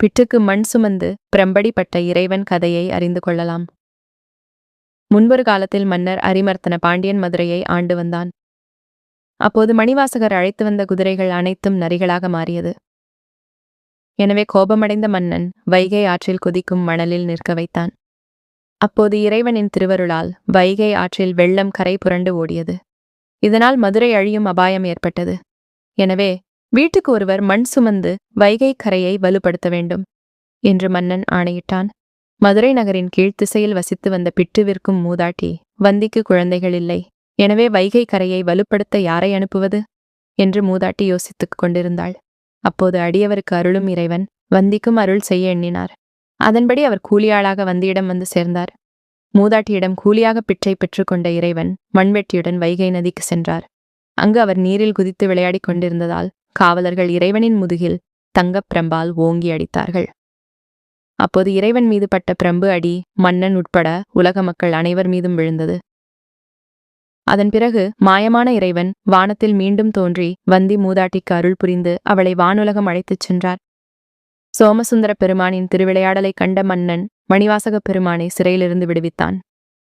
பிட்டுக்கு மண் சுமந்து பிரம்படிப்பட்ட இறைவன் கதையை அறிந்து கொள்ளலாம். முன்பொரு காலத்தில் மன்னர் அரிமர்த்தன பாண்டியன் மதுரையை ஆண்டு வந்தான். அப்போது மணிவாசகர் அழைத்து வந்த குதிரைகள் அனைத்தும் நரிகளாக மாறியது. எனவே கோபமடைந்த மன்னன் வைகை ஆற்றில் குதிக்கும் மணலில் நிற்க வைத்தான். அப்போது இறைவனின் திருவருளால் வைகை ஆற்றில் வெள்ளம் கரை புரண்டு ஓடியது. இதனால் மதுரை அழியும் அபாயம் ஏற்பட்டது. எனவே வீட்டுக்கு ஒருவர் மண் சுமந்து வைகை கரையை வலுப்படுத்த வேண்டும் என்று மன்னன் ஆணையிட்டான். மதுரை நகரின் கீழ்த்திசையில் வசித்து வந்த பிட்டுவிற்கும் மூதாட்டி வந்திக்கு குழந்தைகள் இல்லை. எனவே வைகை கரையை வலுப்படுத்த யாரை அனுப்புவது? என்று மூதாட்டி யோசித்துக் கொண்டிருந்தாள். அப்போது அடியவருக்கு அருளும் இறைவன் வந்திக்கும் அருள் செய்ய எண்ணினார். அதன்படி அவர் கூலியாளாக வந்தியிடம் வந்து சேர்ந்தார். மூதாட்டியிடம் கூலியாக பிச்சை பெற்றுக்கொண்ட இறைவன் மண்வெட்டியுடன் வைகை நதிக்கு சென்றார். அங்கு அவர் நீரில் குதித்து விளையாடிக் கொண்டிருந்ததால் காவலர்கள் இறைவனின் முதுகில் தங்கப் பிரம்பால் ஓங்கி அடித்தார்கள். அப்போது இறைவன் மீது பட்ட பிரம்பு அடி மன்னன் உட்பட உலக மக்கள் அனைவர் மீதும் விழுந்தது. அதன் பிறகு மாயமான இறைவன் வானத்தில் மீண்டும் தோன்றி வந்தி மூதாட்டிக்கு அருள் புரிந்து அவளை வானுலகம் அழைத்துச் சென்றார். சோமசுந்தர பெருமானின் திருவிளையாடலைக் கண்ட மன்னன் மணிவாசகப் பெருமானை சிறையிலிருந்து விடுவித்தான்.